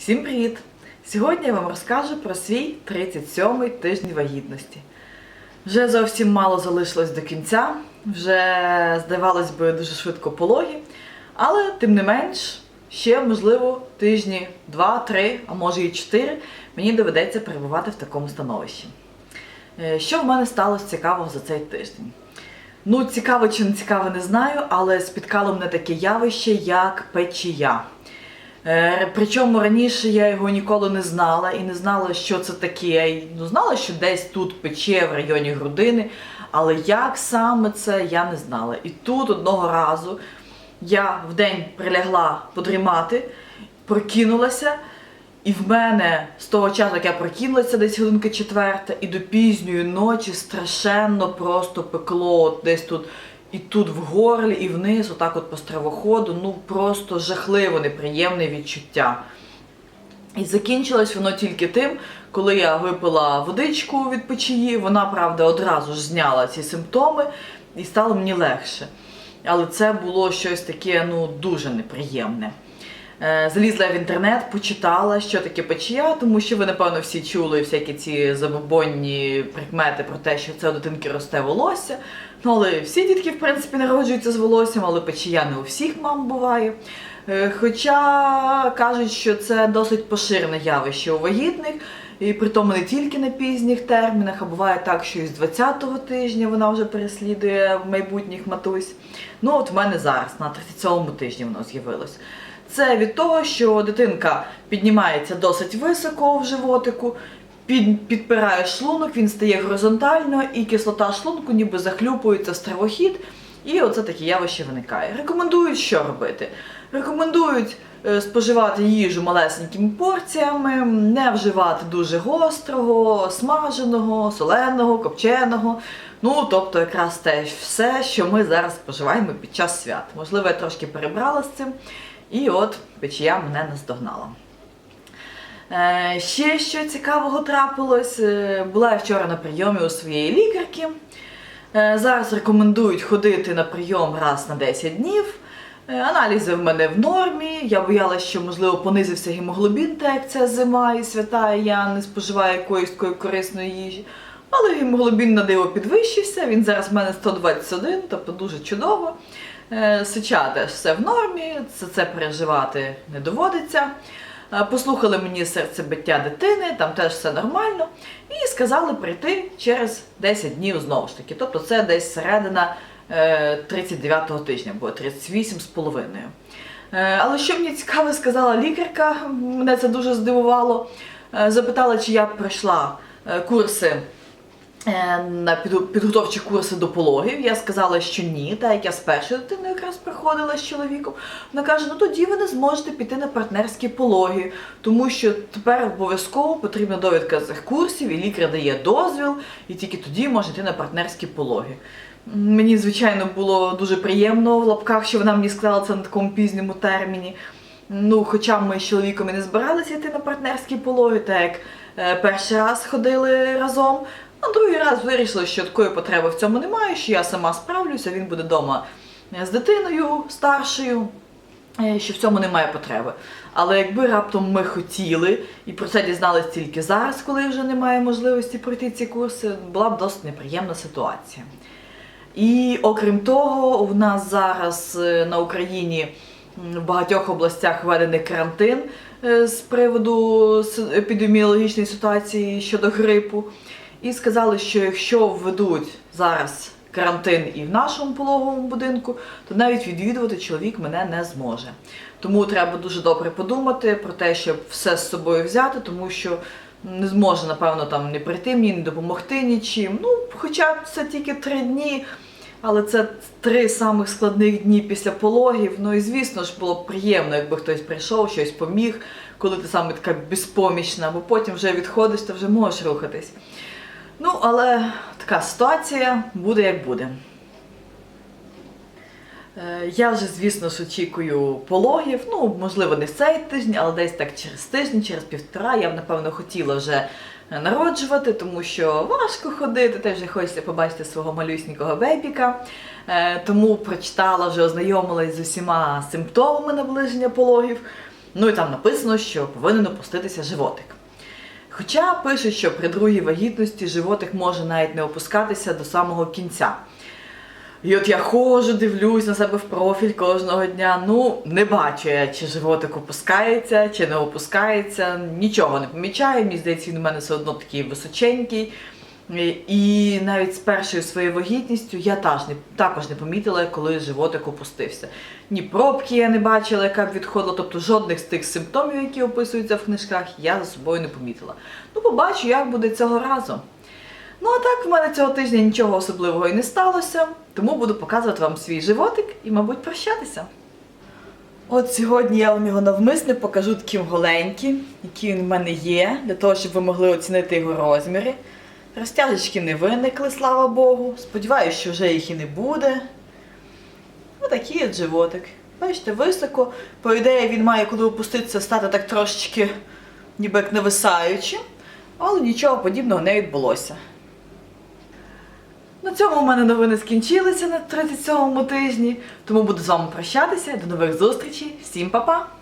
Всім привіт! Сьогодні я вам розкажу про свій 37-й тиждень вагітності. Вже зовсім мало залишилось до кінця, вже, здавалось би, дуже швидко пологі, але тим не менш, ще, можливо, тижні 2-3, а може і 4 мені доведеться перебувати в такому становищі. Е, Що в мене сталося цікавого за цей тиждень? Ну, цікаво чи не цікаво, не знаю, але спіткало мене таке явище, як печія. Е, Причому раніше я його ніколи не знала і не знала, що це таке. Ну, знала, що десь тут пече в районі грудини, але як саме це, я не знала. І тут одного разу я вдень прилягла подрімати, прокинулася, і в мене з того часу, як я прокинулася, десь годинка четверта, і до пізньої ночі страшенно просто пекло десь тут. І тут в горлі, і вниз, отак от по стравоходу, ну просто жахливо неприємне відчуття. І закінчилось воно тільки тим, коли я випила водичку від печії, вона, правда, одразу ж зняла ці симптоми і стало мені легше. Але це було щось таке ну, дуже неприємне. Е, Залізла в інтернет, почитала, що таке печія, тому що ви, напевно, всі чули всякі ці забобонні прикмети про те, що це у дитинки росте волосся. Ну, але всі дітки, в принципі, народжуються з волоссям, але печія не у всіх мам буває. Е, Хоча кажуть, що це досить поширене явище у вагітних, і при тому не тільки на пізніх термінах, а буває так, що і з 20-го тижня вона вже переслідує майбутніх матусь. Ну от в мене зараз, на 37-му тижні воно з'явилось. Це від того, що дитинка піднімається досить високо в животику, під, підпирає шлунок, він стає горизонтально, і кислота шлунку ніби захлюпується в стравохід, і оце таке явище виникає. Рекомендують, що робити? Рекомендують е, споживати їжу малесенькими порціями, не вживати дуже гострого, смаженого, соленого, копченого. Ну, тобто, якраз те все, що ми зараз споживаємо під час свят. Можливо, я трошки перебрала з цим, і от печія мене наздогнала. Е, Ще що цікавого трапилось, е, була я вчора на прийомі у своєї лікарки. Е, Зараз рекомендують ходити на прийом раз на 10 днів. Аналізи в мене в нормі. Я боялася, що можливо понизився гемоглобін, так як це зима і свята, і я не споживаю якоїсь такої корисної їжі. Але гемоглобін на диво підвищився. Він зараз в мене 121, тобто дуже чудово. Е, Сича теж все в нормі, це, це переживати не доводиться. Е, Послухали мені серцебиття дитини, там теж все нормально. І сказали прийти через 10 днів знову ж таки. Тобто це десь середина е, 39-го тижня, бо 38 з половиною. Е, Але що мені цікаво сказала лікарка, мене це дуже здивувало. Е, Запитала, чи я пройшла е, курси е, на підготовчі курси до пологів. Я сказала, що ні, так як я з першою дитиною якраз приходила з чоловіком. Вона каже: ну тоді ви не зможете піти на партнерські пологи, тому що тепер обов'язково потрібна довідка з курсів, і лікар дає дозвіл, і тільки тоді можна йти на партнерські пологи. Мені, звичайно, було дуже приємно в лапках, що вона мені сказала це на такому пізньому терміні. Ну, хоча ми з чоловіком і не збиралися йти на партнерські пологи, так як е, перший раз ходили разом, а другий раз вирішили, що такої потреби в цьому немає, що я сама справлюся, він буде вдома з дитиною старшою, е, що в цьому немає потреби. Але якби раптом ми хотіли і про це дізналися тільки зараз, коли вже немає можливості пройти ці курси, була б досить неприємна ситуація. І окрім того, у нас зараз е, на Україні в багатьох областях введений карантин е, з приводу епідеміологічної ситуації щодо грипу. І сказали, що якщо введуть зараз карантин і в нашому пологовому будинку, то навіть відвідувати чоловік мене не зможе. Тому треба дуже добре подумати про те, щоб все з собою взяти, тому що не зможе, напевно, там не прийти мені, не допомогти нічим. Ну, хоча це тільки три дні, але це три самих складних дні після пологів. Ну і звісно ж було б приємно, якби хтось прийшов, щось поміг, коли ти саме така безпомічна, бо потім вже відходиш, ти вже можеш рухатись. Ну, але така ситуація буде як буде. Е, Я вже, звісно ж, очікую пологів. Ну, можливо, не в цей тиждень, але десь так через тиждень, через півтора. Я б, напевно, хотіла вже народжувати, тому що важко ходити, теж хочеться побачити свого малюсінького бебіка. Е, Тому прочитала, вже ознайомилась з усіма симптомами наближення пологів. Ну і там написано, що повинен опуститися животик. Хоча пишуть, що при другій вагітності животик може навіть не опускатися до самого кінця. І от я ходжу, дивлюсь на себе в профіль кожного дня. Ну, не бачу я, чи животик опускається, чи не опускається. Нічого не помічаю. Мені здається, він у мене все одно такий височенький. І- навіть з першою своєю вагітністю я також не, також не помітила, коли животик опустився. Ні пробки я не бачила, яка б відходила, тобто жодних з тих симптомів, які описуються в книжках, я за собою не помітила. Ну, побачу, як буде цього разу. Ну а так, в мене цього тижня нічого особливого і не сталося, тому буду показувати вам свій животик і, мабуть, прощатися. От сьогодні я вам його навмисне покажу таким голеньким, який він в мене є, для того, щоб ви могли оцінити його розміри. Розтяжечки не виникли, слава Богу. Сподіваюсь, що вже їх і не буде. Отакий от животик. Бачите, високо. По ідеї, він має, коли опуститися, стати так трошечки ніби як нависаючим, але нічого подібного не відбулося. На цьому у мене новини скінчилися на 37-му тижні, тому буду з вами прощатися. До нових зустрічей. Всім па-па!